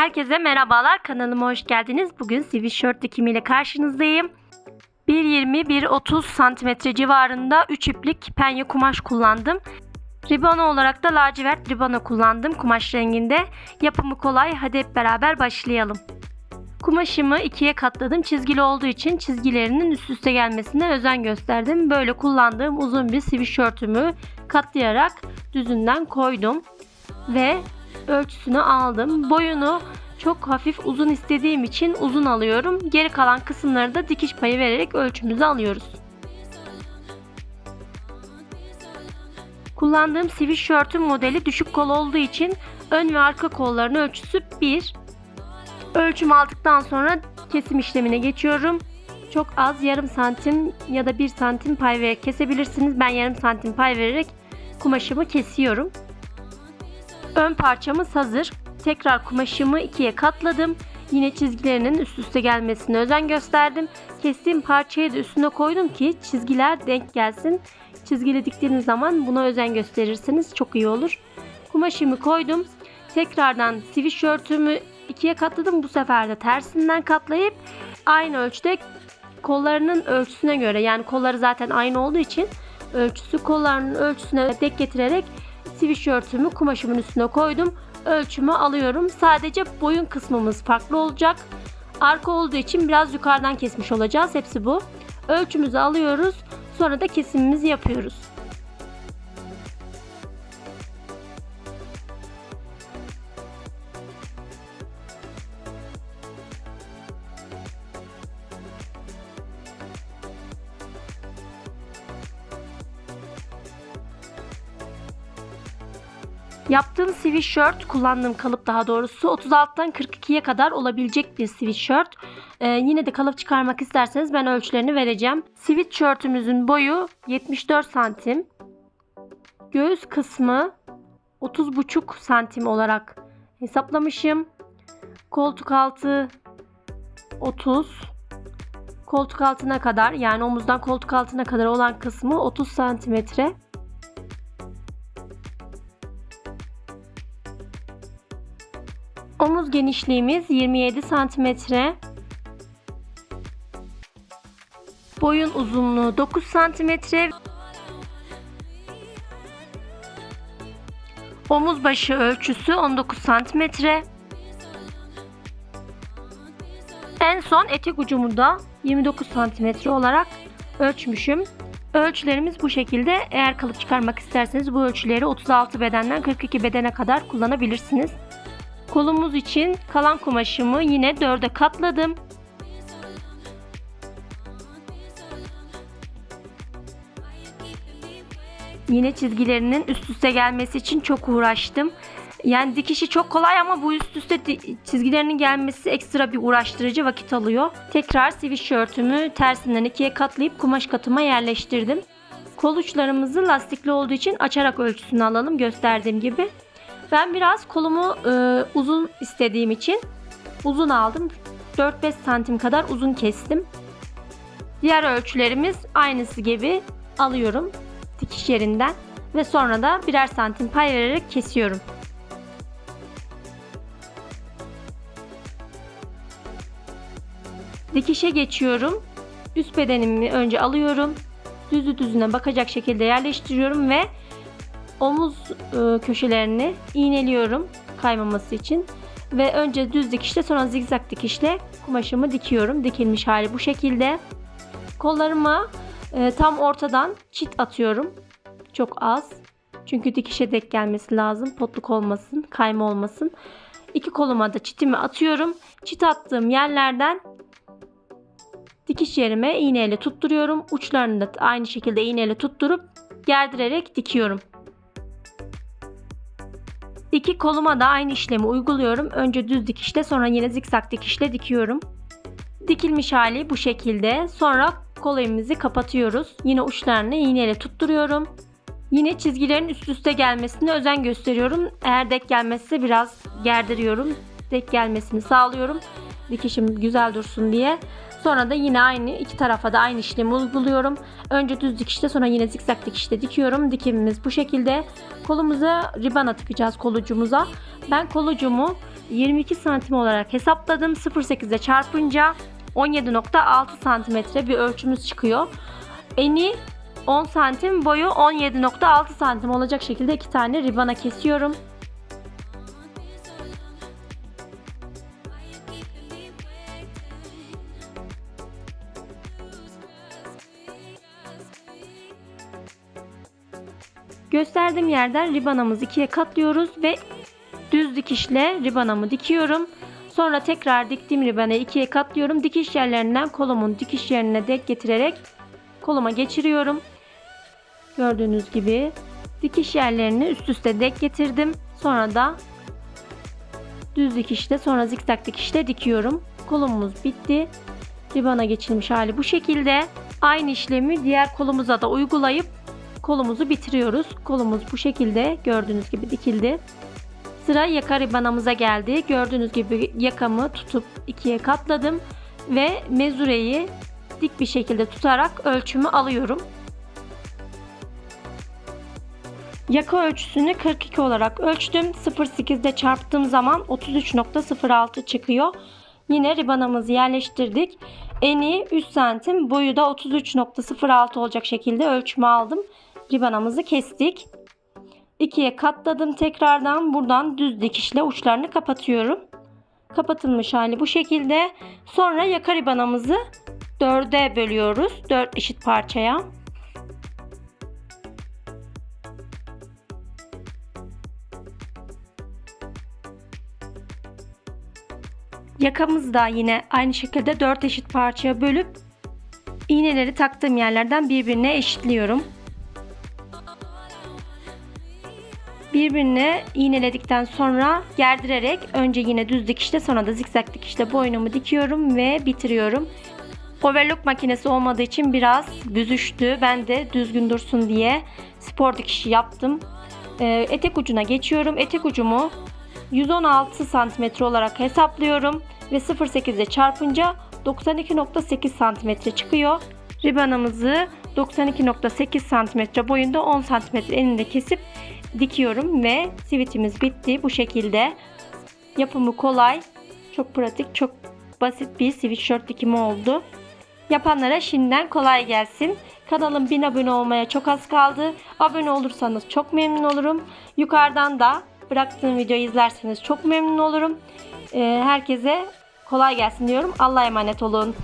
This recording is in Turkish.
Herkese merhabalar. Kanalıma hoş geldiniz. Bugün sweatshirt dikimiyle karşınızdayım. 1.20-1.30 santimetre civarında 3 iplik penye kumaş kullandım. Ribana olarak da lacivert ribana kullandım kumaş renginde. Yapımı kolay. Hadi hep beraber başlayalım. Kumaşımı ikiye katladım. Çizgili olduğu için çizgilerinin üst üste gelmesine özen gösterdim. Böyle kullandığım uzun bir sweatshirtümü katlayarak düzünden koydum. Ve ölçüsünü aldım. Boyunu çok hafif uzun istediğim için uzun alıyorum. Geri kalan kısımları da dikiş payı vererek ölçümüzü alıyoruz. Kullandığım sweatshirt'ün modeli düşük kol olduğu için ön ve arka kolların ölçüsü 1. Ölçüm aldıktan sonra kesim işlemine geçiyorum. Çok az yarım santim ya da 1 santim pay vererek kesebilirsiniz. Ben yarım santim pay vererek kumaşımı kesiyorum. Ön parçamız hazır. Tekrar kumaşımı ikiye katladım. Yine çizgilerinin üst üste gelmesine özen gösterdim. Kestiğim parçayı da üstüne koydum ki çizgiler denk gelsin. Çizgili diktiğiniz zaman buna özen gösterirseniz çok iyi olur. Kumaşımı koydum. Tekrardan sweatshirtümü ikiye katladım. Bu sefer de tersinden katlayıp aynı ölçüde kollarının ölçüsüne göre yani kolları zaten aynı olduğu için ölçüsü kollarının ölçüsüne denk getirerek sweatshirtümü kumaşımın üstüne koydum. Ölçümü alıyorum. Sadece boyun kısmımız farklı olacak. Arka olduğu için biraz yukarıdan kesmiş olacağız. Hepsi bu. Ölçümüzü alıyoruz. Sonra da kesimimizi yapıyoruz. Yaptığım sweatshirt, kullandığım kalıp daha doğrusu 36'dan 42'ye kadar olabilecek bir sweatshirt. Ee, yine de kalıp çıkarmak isterseniz ben ölçülerini vereceğim. Sweatshirtümüzün boyu 74 santim. Göğüs kısmı 30,5 santim olarak hesaplamışım. Koltuk altı 30. Koltuk altına kadar yani omuzdan koltuk altına kadar olan kısmı 30 santimetre. Omuz genişliğimiz 27 santimetre. Boyun uzunluğu 9 santimetre. Omuz başı ölçüsü 19 santimetre. En son etek ucumu da 29 santimetre olarak ölçmüşüm. Ölçülerimiz bu şekilde. Eğer kalıp çıkarmak isterseniz bu ölçüleri 36 bedenden 42 bedene kadar kullanabilirsiniz. Kolumuz için kalan kumaşımı yine dörde katladım. Yine çizgilerinin üst üste gelmesi için çok uğraştım. Yani dikişi çok kolay ama bu üst üste çizgilerinin gelmesi ekstra bir uğraştırıcı vakit alıyor. Tekrar sweatshirtümü tersinden ikiye katlayıp kumaş katıma yerleştirdim. Kol uçlarımızı lastikli olduğu için açarak ölçüsünü alalım gösterdiğim gibi. Ben biraz kolumu e, uzun istediğim için uzun aldım. 4-5 santim kadar uzun kestim. Diğer ölçülerimiz aynısı gibi alıyorum dikiş yerinden ve sonra da birer santim pay vererek kesiyorum. Dikişe geçiyorum. Üst bedenimi önce alıyorum. Düzü düzüne bakacak şekilde yerleştiriyorum ve omuz e, köşelerini iğneliyorum kaymaması için. Ve önce düz dikişle sonra zigzag dikişle kumaşımı dikiyorum. Dikilmiş hali bu şekilde. Kollarıma e, tam ortadan çit atıyorum. Çok az. Çünkü dikişe dek gelmesi lazım. Potluk olmasın, kayma olmasın. İki koluma da çitimi atıyorum. Çit attığım yerlerden dikiş yerime iğneyle tutturuyorum. Uçlarını da aynı şekilde iğneyle tutturup gerdirerek dikiyorum. İki koluma da aynı işlemi uyguluyorum. Önce düz dikişle sonra yine zikzak dikişle dikiyorum. Dikilmiş hali bu şekilde. Sonra kol evimizi kapatıyoruz. Yine uçlarını iğneyle tutturuyorum. Yine çizgilerin üst üste gelmesine özen gösteriyorum. Eğer dek gelmezse biraz gerdiriyorum. Dek gelmesini sağlıyorum. Dikişim güzel dursun diye. Sonra da yine aynı iki tarafa da aynı işlemi uyguluyorum. Önce düz dikişte sonra yine zikzak dikişte dikiyorum. Dikimimiz bu şekilde. Kolumuza ribana tıkacağız kolucumuza. Ben kolucumu 22 santim olarak hesapladım. 0.8'e çarpınca 17.6 santimetre bir ölçümüz çıkıyor. Eni 10 santim, boyu 17.6 santim olacak şekilde iki tane ribana kesiyorum. Gösterdiğim yerden ribanamızı ikiye katlıyoruz ve düz dikişle ribanamı dikiyorum. Sonra tekrar diktiğim ribanayı ikiye katlıyorum. Dikiş yerlerinden kolumun dikiş yerine denk getirerek koluma geçiriyorum. Gördüğünüz gibi dikiş yerlerini üst üste denk getirdim. Sonra da düz dikişle sonra zikzak dikişle dikiyorum. Kolumuz bitti. Ribana geçilmiş hali bu şekilde. Aynı işlemi diğer kolumuza da uygulayıp kolumuzu bitiriyoruz. Kolumuz bu şekilde gördüğünüz gibi dikildi. Sıra yaka ribanamıza geldi. Gördüğünüz gibi yakamı tutup ikiye katladım ve mezureyi dik bir şekilde tutarak ölçümü alıyorum. Yaka ölçüsünü 42 olarak ölçtüm. 0.8'de çarptığım zaman 33.06 çıkıyor. Yine ribanamızı yerleştirdik. Eni 3 santim, boyu da 33.06 olacak şekilde ölçümü aldım. Ribanamızı kestik. İkiye katladım tekrardan. Buradan düz dikişle uçlarını kapatıyorum. Kapatılmış hali bu şekilde. Sonra yaka ribanamızı dörde bölüyoruz. Dört eşit parçaya. Yakamızı da yine aynı şekilde 4 eşit parçaya bölüp iğneleri taktığım yerlerden birbirine eşitliyorum. Birbirine iğneledikten sonra gerdirerek önce yine düz dikişle sonra da zikzak dikişle boynumu dikiyorum ve bitiriyorum. Overlock makinesi olmadığı için biraz büzüştü. Ben de düzgün dursun diye spor dikişi yaptım. Ee, etek ucuna geçiyorum. Etek ucumu 116 santimetre olarak hesaplıyorum ve 0.8 ile çarpınca 92.8 santimetre çıkıyor. Ribanımızı 92.8 santimetre boyunda 10 santimetre eninde kesip dikiyorum ve sivitimiz bitti bu şekilde. Yapımı kolay, çok pratik, çok basit bir sweatshirt dikimi oldu. Yapanlara şimdiden kolay gelsin. Kanalım 1000 abone olmaya çok az kaldı. Abone olursanız çok memnun olurum. Yukarıdan da bıraktığım videoyu izlerseniz çok memnun olurum. Ee, herkese kolay gelsin diyorum. Allah'a emanet olun.